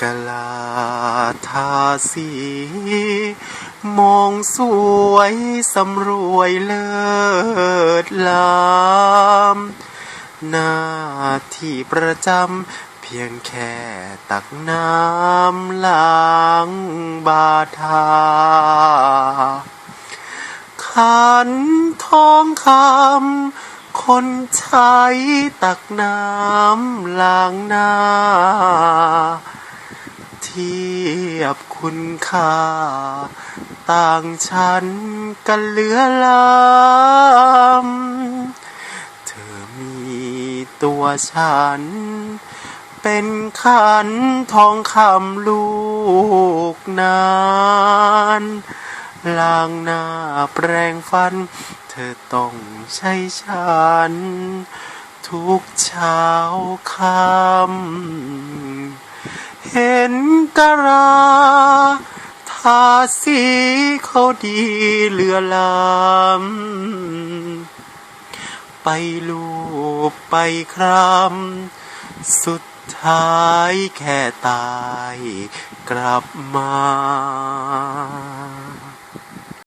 กลาทาสี มองสวยสำรวยเลิศลามหน้าที่ประจำเพียงแค่ตักน้ำล้างบาทา ขันทองคำ คนใช้ตักน้ำล้างหน้า เทียบคุณค่า ต่างชั้นกันเหลือลำเธอมีตัวฉัน เป็นขันทองคำลูกนาน ล้างหน้าแปรงฟัน เธอต้องใช้ฉัน ทุกเช้าคำเห็นกะราทาสีเขาดีเลือลำไปลูบไปครำสุดท้ายแค่ตายกลับมา